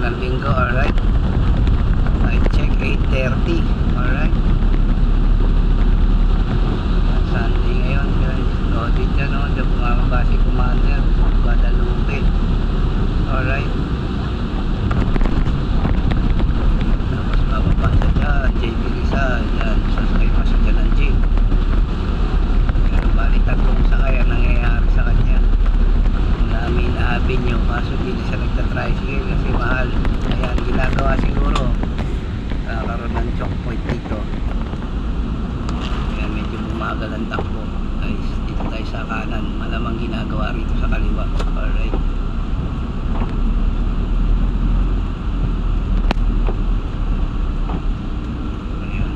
ng linggo, alright? I check 8.30, alright? Sunday ngayon, guys. Loaded na, no? Diyan bumababa si choke point dito. Kaya medyo bumagal ang takbo. Guys dito tayo sa kanan. Malamang ginagawa rito sa kaliwa. Alright. Ayan.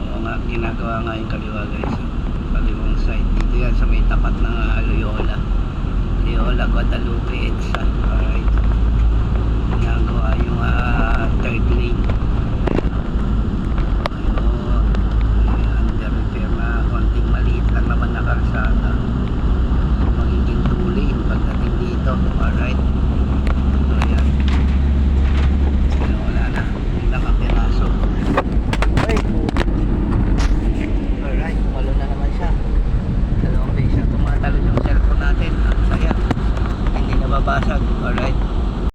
Oo nga ginagawa nga yung kaliwa guys. Kaliwang side. Dito yan sa may tapat ng Loyola. Loyola Guadalupe EDSA